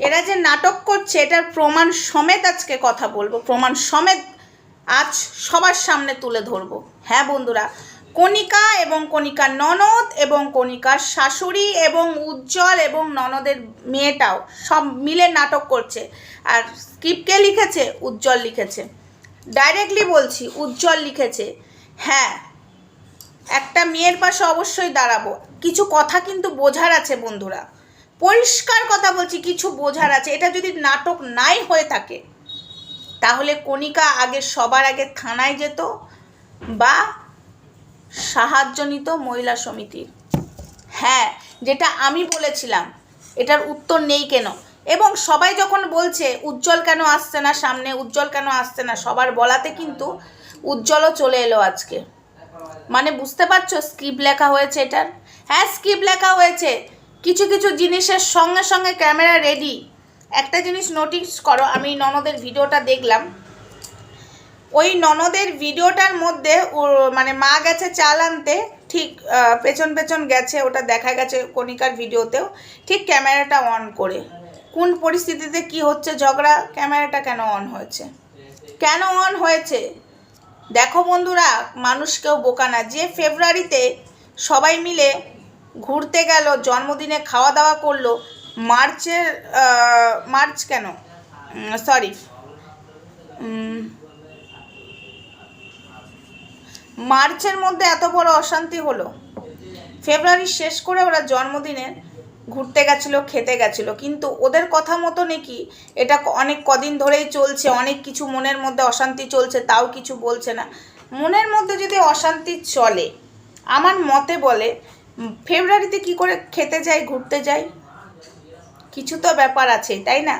এরা যে নাটক করছে, এটার প্রমাণ সমেত আজকে কথা বলব। প্রমাণ সমেত আজ সবার সামনে তুলে ধরবো। হ্যাঁ বন্ধুরা, কণিকা এবং কণিকার ননদ এবং কণিকার শাশুড়ি এবং উজ্জ্বল এবং ননদের মেয়েটাও সব মিলে নাটক করছে। আর স্ক্রিপ্টকে লিখেছে? উজ্জ্বল লিখেছে। ডাইরেক্টলি বলছি, উজ্জ্বল লিখেছে। হ্যাঁ একটা মেয়ের পাশে অবশ্যই দাঁড়াবো। কিছু কথা কিন্তু বোঝার আছে বন্ধুরা। পরিষ্কার কথা বলছি, কিছু বোঝার আছে। এটা যদি নাটক নাই হয়ে থাকে, তাহলে কণিকা আগে সবার আগে থানায় যেত বা সাহায্য নিত মহিলা সমিতির হ্যাঁ যেটা আমি বলেছিলাম, এটার উত্তর নেই কেন? এবং সবাই যখন বলছে, উজ্জ্বল কেন আসছে না সামনে, উজ্জ্বল কেন আসছে না, সবার বলাতে কিন্তু উজ্জ্বলও চলে এলো আজকে। মানে বুঝতে পারছ স্ক্রিপ্ট লেখা হয়েছে এটার? হ্যাঁ স্ক্রিপ্ট লেখা হয়েছে। কিছু কিছু জিনিসের সঙ্গে সঙ্গে ক্যামেরা রেডি একটা জিনিস নোটিস করো, আমি ননদের ভিডিওটা দেখলাম। ওই ননদের ভিডিওটার মধ্যে মানে মা গেছে চাল আনতে, ঠিক পেছন পেছন গেছে, ওটা দেখা গেছে কণিকার ভিডিওতেও, ঠিক ক্যামেরাটা অন করে। কোন পরিস্থিতিতে কি হচ্ছে ঝগড়া, ক্যামেরাটা কেন অন হয়েছে? কেন অন হয়েছে? দেখো বন্ধুরা, মানুষ কেউ বোকা না। যে ফেব্রুয়ারিতে সবাই মিলে ঘুরতে গেল, জন্মদিনে খাওয়া দাওয়া করল, মার্চের মার্চ কেন? সরি মার্চের মধ্যে এত বড় অশান্তি হলো। ফেব্রুয়ারি শেষ করে ওরা জন্মদিনে ঘুরতে গেছিল, খেতে গেছিল, কিন্তু ওদের কথা মতো নাকি এটা অনেক কদিন ধরেই চলছে, অনেক কিছু মনের মধ্যে অশান্তি চলছে, তাও কিছু বলছে না। মনের মধ্যে যদি অশান্তি চলে, আমার মতে বলে ফেব্রুয়ারিতে কি করে খেতে যাই, ঘুরতে যাই? কিছু তো ব্যাপার আছে, তাই না?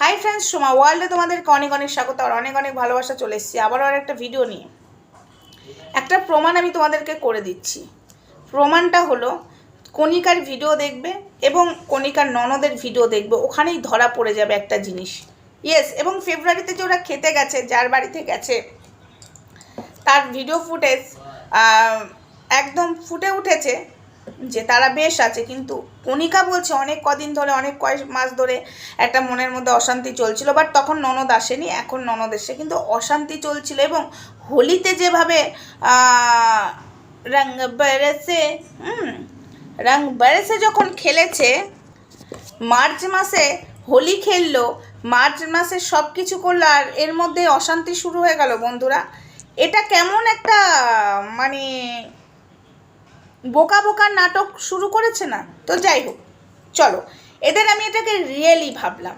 হাই ফ্রেন্ডস সোমা ওয়ার্ল্ডে তোমাদেরকে অনেক অনেক স্বাগত, আর অনেক অনেক ভালোবাসা চলে এসেছি। আবারও আর একটা ভিডিও নিয়ে। একটা প্রমাণ আমি তোমাদেরকে করে দিচ্ছি। প্রমাণটা হলো, কণিকার ভিডিও দেখবে এবং কণিকার ননদের ভিডিও দেখবে, ওখানেই ধরা পড়ে যাবে একটা জিনিস। ইয়েস এবং ফেব্রুয়ারিতে যে ওরা খেতে গেছে, যার বাড়িতে গেছে, তার ভিডিও ফুটেজ একদম ফুটে উঠেছে। যে তারা বেশ আছে, কিন্তু কণিকা বলছে অনেক কদিন ধরে, অনেক কয়েক মাস ধরে একটা মনের মধ্যে অশান্তি চলছিল বাট তখন ননদ আসেনি, এখন ননদ এসে কিন্তু অশান্তি চলছিল এবং হোলিতে যেভাবে রং হুম রং বেরেসে যখন খেলেছে, মার্চ মাসে হোলি খেললো, মার্চ মাসে সব কিছু করল আর এর মধ্যে অশান্তি শুরু হয়ে গেল বন্ধুরা। এটা কেমন একটা মানে বোকা বোকা নাটক শুরু করেছে না? তো যাই হোক, চলো। এদের আমি এটাকে রিয়েলি ভাবলাম।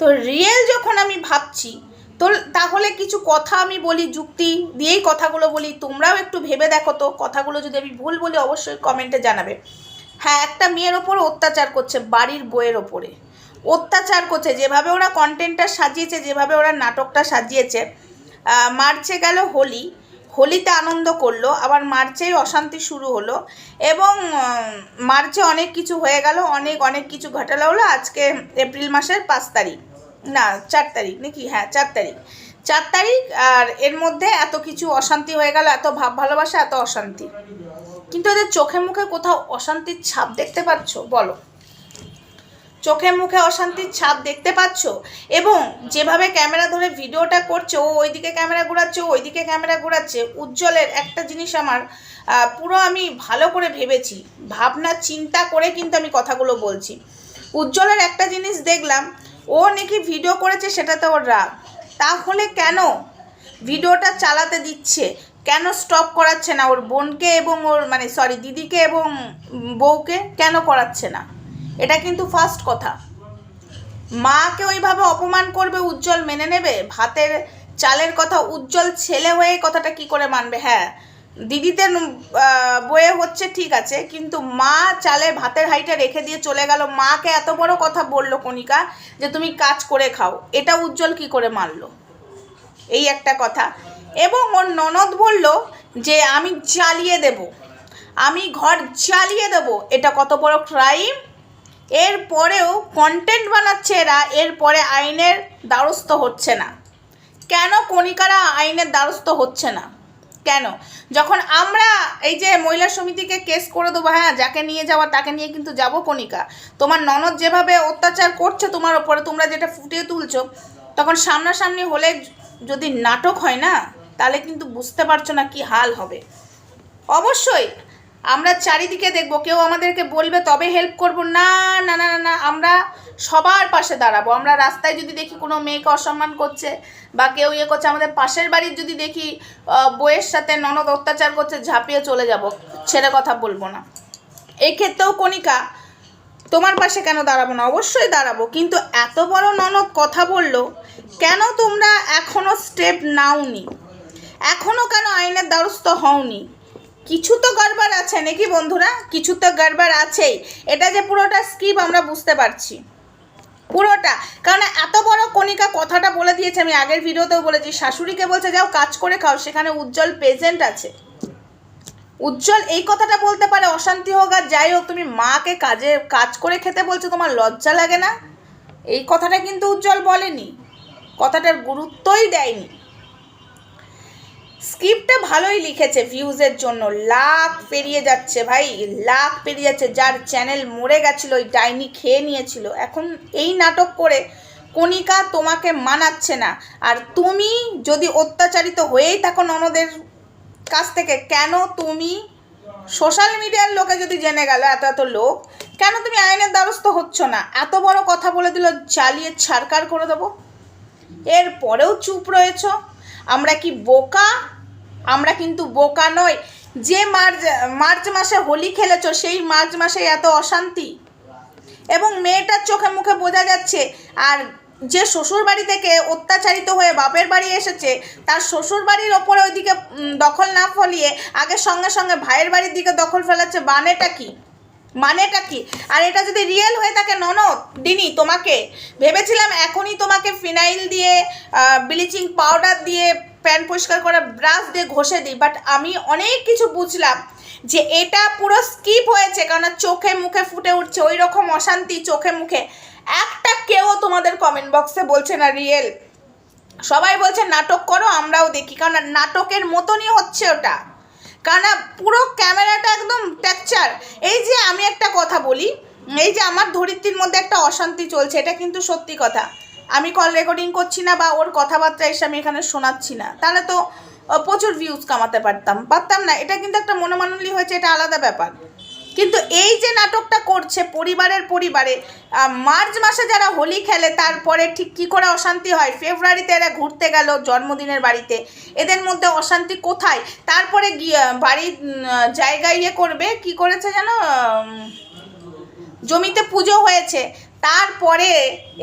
তো রিয়েল যখন আমি ভাবছি, তো তাহলে কিছু কথা আমি বলি, যুক্তি দিয়েই কথাগুলো বলি। তোমরাও একটু ভেবে দেখো তো, কথাগুলো যদি আমি ভুল বলি, অবশ্যই কমেন্টে জানাবে। হ্যাঁ একটা মেয়ের ওপর অত্যাচার করছে, বাড়ির বইয়ের ওপরে। অত্যাচার করছে, যেভাবে ওরা কন্টেন্টটা সাজিয়েছে, যেভাবে ওরা নাটকটা সাজিয়েছে মার্চে গেল হোলি হোলিতে আনন্দ করল, আবার মার্চেই অশান্তি শুরু হলো এবং মার্চে অনেক কিছু হয়ে গেল, অনেক অনেক কিছু ঘটালো হলো। আজকে এপ্রিল মাসের পাঁচ তারিখ। না, চার তারিখ নাকি? হ্যাঁ চার তারিখ। চার তারিখ আর এর মধ্যে এত কিছু অশান্তি হয়ে গেল, এত ভাব ভালোবাসা, এত অশান্তি। কিন্তু ওদের চোখে মুখে কোথাও অশান্তির ছাপ দেখতে পাচ্ছ? বলো। চোখে মুখে অশান্তির ছাপ দেখতে পাচ্ছ? এবং যেভাবে ক্যামেরা ধরে ভিডিওটা করছে, ও ওইদিকে ক্যামেরা ঘোরাচ্ছে ওইদিকে ক্যামেরা ঘোরাচ্ছে, উজ্জ্বলের একটা জিনিস আমার পুরো আমি ভালো করে ভেবেছি, ভাবনা, চিন্তা করে কিন্তু আমি কথাগুলো বলছি। উজ্জ্বলের একটা জিনিস দেখলাম, ও নাকি ভিডিও করেছে, সেটাতে ওর রাগ। তাহলে কেন ভিডিওটা চালাতে দিচ্ছে? কেন স্টপ করাচ্ছে না ওর বোনকে এবং ওর মানে সরি দিদিকে এবং বউকে? কেন করাচ্ছে না? এটা কিন্তু ফার্স্ট কথা। মাকে ওইভাবে অপমান করবে, উজ্জ্বল মেনে নেবে? ভাতের চালের কথা উজ্জ্বল ছেলে হয়ে কথাটা কি করে মানবে? হ্যাঁ দিদিতে বয়ে হচ্ছে ঠিক আছে, কিন্তু মা চালে ভাতের হাইটা রেখে দিয়ে চলে গেল। মাকে এত বড় কথা বলল কণিকা যে তুমি কাজ করে খাও। এটা উজ্জ্বল কি করে মানলো? এই একটা কথা। এবং ওর ননদ বলল যে, আমি জ্বালিয়ে দেব। আমি ঘর জ্বালিয়ে দেব। এটা কত বড় ক্রাইম এরপরেও কন্টেন্ট বানাচ্ছে এরা এরপরে আইনের দ্বারস্থ হচ্ছে না। কেন কণিকারা আইনের দ্বারস্থ হচ্ছে না? কেন? যখন আমরা এই যে মহিলা সমিতিকে কেস করে দেবো হ্যাঁ যাকে নিয়ে যাওয়া তাকে নিয়ে কিন্তু যাব কণিকা। তোমার ননদ যেভাবে অত্যাচার করছে তোমার ওপরে, তোমরা যেটা ফুটিয়ে তুলছো, তখন সামনাসামনি হলে যদি নাটক হয় না, তাহলে কিন্তু বুঝতে পারছ না কি হাল হবে। অবশ্যই আমরা চারিদিকে দেখব, কেউ আমাদেরকে বলবে, তবে হেল্প করব। না না না না না, আমরা সবার পাশে দাঁড়াবো। আমরা রাস্তায় যদি দেখি কোনো মেয়েকে অসম্মান করছে বা কেউ ইয়ে করছে, আমাদের পাশের বাড়ির যদি দেখি বইয়ের সাথে ননদ অত্যাচার করছে, ঝাঁপিয়ে চলে যাব, ছেড়ে কথা বলব না। এই ক্ষেত্রেও কণিকা, তোমার পাশে কেন দাঁড়াবো না? অবশ্যই দাঁড়াবো, কিন্তু এত বড় ননদ কথা বলল, কেন তোমরা এখনও স্টেপ নাওনি? এখনও কেন আইনের দ্বারস্থ হওনি? কিছু তো গড়বড় আছে নাকি বন্ধুরা? কিছু তো গড়বার আছেই। এটা যে পুরোটা স্কিপ আমরা বুঝতে পারছি। পুরোটা। কারণ এত বড় কণিকা কথাটা বলে দিয়েছে, আমি আগের ভিডিওতেও বলেছি। শাশুড়িকে বলছে, যাও কাজ করে খাও, সেখানে উজ্জ্বল প্রেজেন্ট আছে। উজ্জ্বল এই কথাটা বলতে পারে, অশান্তি হোক আর যাই হোক, তুমি মাকে কাজে, কাজ করে খেতে বলছো, তোমার লজ্জা লাগে না? এই কথাটা কিন্তু উজ্জ্বল বলেনি। কথাটার গুরুত্বই দেয়নি। স্ক্রিপ্টটা ভালোই লিখেছে ভিউজের জন্য। লাখ পেরিয়ে যাচ্ছে ভাই, লাখ পেরিয়ে যাচ্ছে। যার চ্যানেল মরে গেছিল, ওই ডাইনি খেয়ে নিয়েছিল। এখন এই নাটক করে কণিকা তোমাকে মানাচ্ছে না। আর তুমি যদি অত্যাচারিত হয়েই থাকো ননদের কাছ থেকে, কেন তুমি সোশ্যাল মিডিয়ার লোকে যদি জেনে গেল, এত এত লোক, কেন তুমি আইনের দ্বারস্থ হচ্ছ না? এত বড় কথা বলে দিল চালিয়ে ছাড়কার করে দেবো। এরপরেও চুপ রয়েছ। আমরা কি বোকা? আমরা কিন্তু বোকা নই। যে মার্চ মার্চ মাসে হোলি খেলেছো, সেই মার্চ মাসে এত অশান্তি। এবং মেয়েটার চোখে মুখে বোঝা যাচ্ছে, আর যে শ্বশুর বাড়ি থেকে অত্যাচারিত হয়ে বাপের বাড়ি এসেছে, তার শ্বশুর বাড়ির ওপরে ওইদিকে দখল না ফলিয়ে আগে সঙ্গে সঙ্গে ভাইয়ের বাড়ির দিকে দখল ফেলাচ্ছে, বানেটা কি? মানেটা কি? আর এটা যদি রিয়েল হয়ে থাকে, ননদ দিনি তোমাকে। ভেবেছিলাম এখনই তোমাকে ফিনাইল দিয়ে ব্লিচিং পাউডার দিয়ে প্যান পরিষ্কার করে ব্রাশ দিয়ে ঘষে দিই। বাট আমি অনেক কিছু বুঝলাম যে এটা পুরো স্কিপ হয়েছে কারণ চোখে মুখে ফুটে উঠছে ওই রকম অশান্তি চোখে মুখে। একটা কেউ তোমাদের কমেন্ট বক্সে বলছে না রিয়েল সবাই বলছে, নাটক করো, আমরাও দেখি। কারণ নাটকের মতনই হচ্ছে ওটা। কারণ পুরো ক্যামেরাটা একদম টেকচার এই যে আমি একটা কথা বলি, এই যে আমার ধরিত্রীর মধ্যে একটা অশান্তি চলছে, এটা কিন্তু সত্যি কথা। আমি কল রেকর্ডিং করছি না বা ওর কথাবার্তা এসে আমি এখানে শোনাচ্ছি না। তাহলে তো প্রচুর ভিউজ কামাতে পারতাম। পারতাম না, এটা কিন্তু একটা মনোমানলি হয়েছে, এটা আলাদা ব্যাপার। কিন্তু এই যে নাটকটা করছে পরিবারের পরিবারে মার্চ মাসে যারা হোলি খেলে তারপরে ঠিক কী করে অশান্তি হয়? ফেব্রুয়ারিতে এরা ঘুরতে গেল জন্মদিনের বাড়িতে। এদের মধ্যে অশান্তি কোথায়? তারপরে গিয়ে বাড়ির জায়গায় ইয়ে করবে, কি করেছে যেন? জমিতে পুজো হয়েছে। তারপরে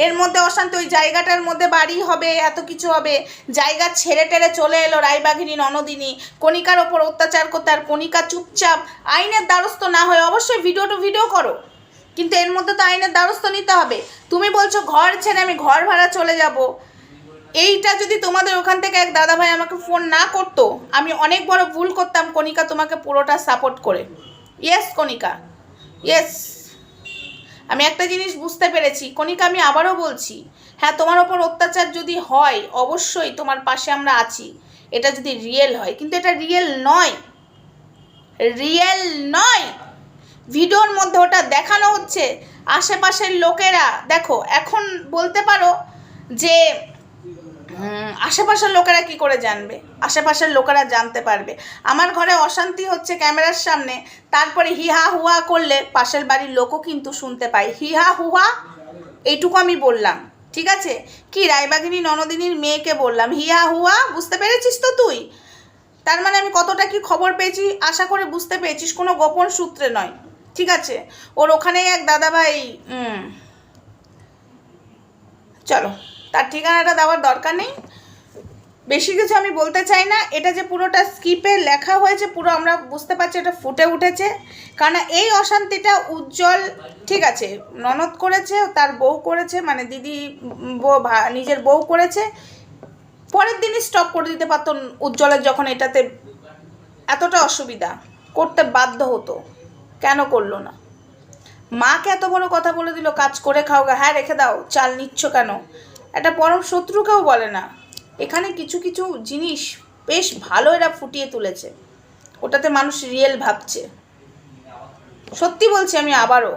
এর মধ্যে অশান্ত, ওই জায়গাটার মধ্যে বাড়ি হবে, এত কিছু হবে। জায়গা ছেড়ে টেড়ে চলে এলো রায়বাঘিনী ননদিনী। কণিকার ওপর অত্যাচার করতে আর কণিকা চুপচাপ আইনের দ্বারস্থ না হয়ে অবশ্যই ভিডিও টু ভিডিও করো। কিন্তু এর মধ্যে তো আইনের দ্বারস্থ নিতে হবে। তুমি বলছো ঘর ছেড়ে আমি ঘর ভাড়া চলে যাব। এইটা যদি তোমাদের ওখান থেকে এক দাদাভাই আমাকে ফোন না করতো, আমি অনেক বড় ভুল করতাম কণিকা তোমাকে পুরোটা সাপোর্ট করে। ইয়েস কণিকা। ইয়েস আমি একটা জিনিস বুঝতে পেরেছি। কণিকা, আমি আবারও বলছি হ্যাঁ তোমার ওপর অত্যাচার যদি হয়, অবশ্যই তোমার পাশে আমরা আছি। এটা যদি রিয়েল হয়, কিন্তু এটা রিয়েল নয়। রিয়েল নয়। ভিডিওর মধ্যে ওটা দেখানো হচ্ছে। আশেপাশের লোকেরা, দেখো, এখন বলতে পারো যে আশেপাশের লোকেরা কি করে জানবে? আশেপাশের লোকেরা জানতে পারবে। আমার ঘরে অশান্তি হচ্ছে ক্যামেরার সামনে, তারপরে হিহা হুয়া করলে পাশের বাড়ির লোকও কিন্তু শুনতে পায়। হিহা হুয়া এইটুকু আমি বললাম, ঠিক আছে? কি, রায়বাগিনী ননদিনীর মেয়েকে বললাম হিয়া হুয়া বুঝতে পেরেছিস তো তুই? তার মানে আমি কতটা কি খবর পেয়েছি? আশা করে বুঝতে পেরেছিস, কোনো গোপন সূত্রে নয়, ঠিক আছে? ওর ওখানেই এক দাদাভাই চলো। তার ঠিকানাটা দেওয়ার দরকার নেই। বেশি কিছু আমি বলতে চাই না। এটা যে পুরোটা স্কিপে লেখা হয়েছে, পুরো আমরা বুঝতে পারছি এটা ফুটে উঠেছে। কারণ এই অশান্তিটা উজ্জ্বল, ঠিক আছে, ননদ করেছে, তার বউ করেছে মানে দিদি বউ নিজের বউ করেছে। পরের দিনই স্টপ করে দিতে পারতো উজ্জ্বলের যখন এটাতে এতটা অসুবিধা, করতে বাধ্য হতো। কেন করল না? মাকে এত বড় কথা বলে দিল, কাজ করে খাও হ্যাঁ রেখে দাও, চাল নিচ্ছ কেন? একটা পরম শত্রুকেও বলে না। এখানে কিছু কিছু জিনিস বেশ ভালো এরা ফুটিয়ে তুলেছে। ওটাতে মানুষ রিয়েল ভাবছে। সত্যি বলছি আমি আবারও,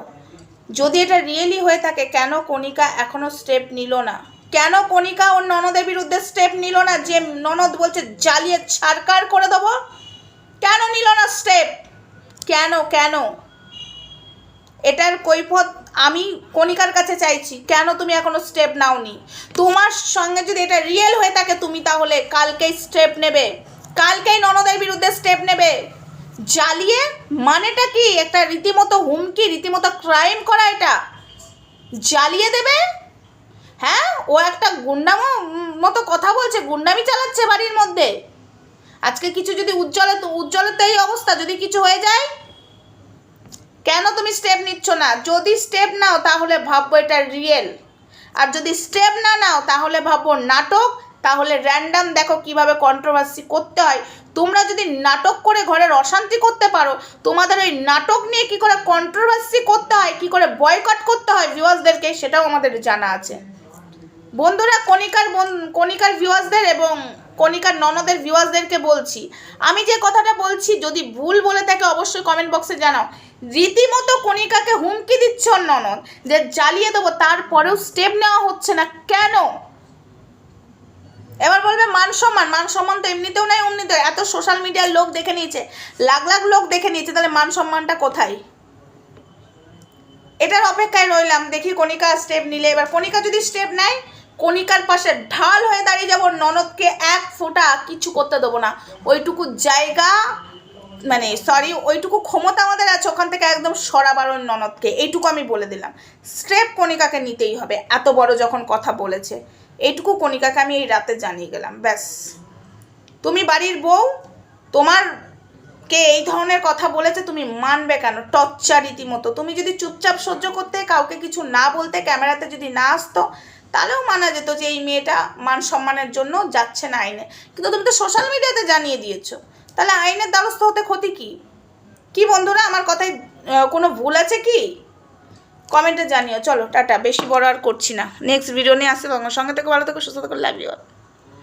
যদি এটা রিয়েলি হয়ে থাকে, কেন কণিকা এখনও স্টেপ নিল না? কেন কণিকা ওর ননদের বিরুদ্ধে স্টেপ নিল না যে ননদ বলছে, জ্বালিয়ে ছাড়কার করে দেবো কেন নিল না স্টেপ কেন কেন? এটার কৈফত আমি কণিকার কাছে চাইছি। কেন তুমি এখনও স্টেপ নাওনি? তোমার সঙ্গে যদি এটা রিয়েল হয়ে থাকে, তুমি তাহলে কালকেই স্টেপ নেবে। কালকেই ননদের বিরুদ্ধে স্টেপ নেবে। জ্বালিয়ে মানেটা কি? একটা রীতিমতো হুমকি, রীতিমতো ক্রাইম করা এটা। জ্বালিয়ে দেবে? হ্যাঁ? ও একটা গুন্ডামো, মতো কথা বলছে, গুন্ডামি চালাচ্ছে বাড়ির মধ্যে। আজকে কিছু যদি উজ্জ্বলে তো উজ্জ্বলের তো এই অবস্থা, যদি কিছু হয়ে যায় কেন তুমি স্টেপ নিচ্ছ না? যদি স্টেপ নাও, তাহলে ভাববো এটা রিয়েল আর যদি স্টেপ না নাও, তাহলে ভাববো নাটক। তাহলে র্যান্ডাম দেখো কীভাবে কন্ট্রোভার্সি করতে হয়। তোমরা যদি নাটক করে ঘরের অশান্তি করতে পারো, তোমাদের ওই নাটক নিয়ে কি করে কন্ট্রোভার্সি করতে হয়, কি করে বয়কট করতে হয় ভিউয়ার্সদেরকে সেটাও আমাদের জানা আছে। বন্ধুরা, কণিকার কণিকার ভিউয়ার্সদের এবং কণিকার ননদের ভিউয়ার্সদেরকে বলছি। আমি যে কথাটা বলছি, যদি ভুল বলে থাকে, অবশ্যই কমেন্ট বক্সে জানাও। রীতিমতো কণিকাকে হুমকি দিচ্ছে ননদ, যে জ্বালিয়ে দেবো, তারপরেও স্টেপ নেওয়া হচ্ছে না কেন? এবার বলবে মান সম্মান মান সম্মান তো এমনিতেও নাই অমনিতেও এত সোশ্যাল মিডিয়ার লোক দেখে নিয়েছে, লাখ লাখ লোক দেখে নিয়েছে, তাহলে মান সম্মানটা কোথায়? এটার অপেক্ষায় রইলাম, দেখি কণিকা স্টেপ নিলে, এবার কণিকা যদি স্টেপ নেয়, কণিকার পাশে ঢাল হয়ে দাঁড়িয়ে যাব, ননদকে এক ফোঁটা কিছু করতে দেবো না। ওইটুকু জায়গা মানে সরি ওইটুকু ক্ষমতা আমাদের আছে, ওখান থেকে একদম সরাবার ওই ননদকে। এইটুকু আমি বলে দিলাম। স্টেপ কণিকাকে নিতেই হবে, এত বড় যখন কথা বলেছে। এইটুকু কণিকাকে আমি এই রাতে জানিয়ে গেলাম, ব্যাস। তুমি বাড়ির বউ, তোমার কে এই ধরনের কথা বলেছে তুমি মানবে কেন? টর্চার রীতিমতো। তুমি যদি চুপচাপ সহ্য করতে, কাউকে কিছু না বলতে, ক্যামেরাতে যদি না আসতো, তাহলেও মানা যেত যে এই মেয়েটা মান সম্মানের জন্য যাচ্ছে না আইনে। কিন্তু তুমি তো সোশ্যাল মিডিয়াতে জানিয়ে দিয়েছ। তাহলে আইনের দ্বারস্থ হতে ক্ষতি কি? কি বন্ধুরা, আমার কথায় কোনো ভুল আছে কি? কমেন্টে জানিও। চলো, টাটা। বেশি বড় আর করছি না। নেক্সট ভিডিও নিয়ে আসছে সঙ্গে থেকে ভালো থেকো, সুস্থ থেকো লাভ ইউ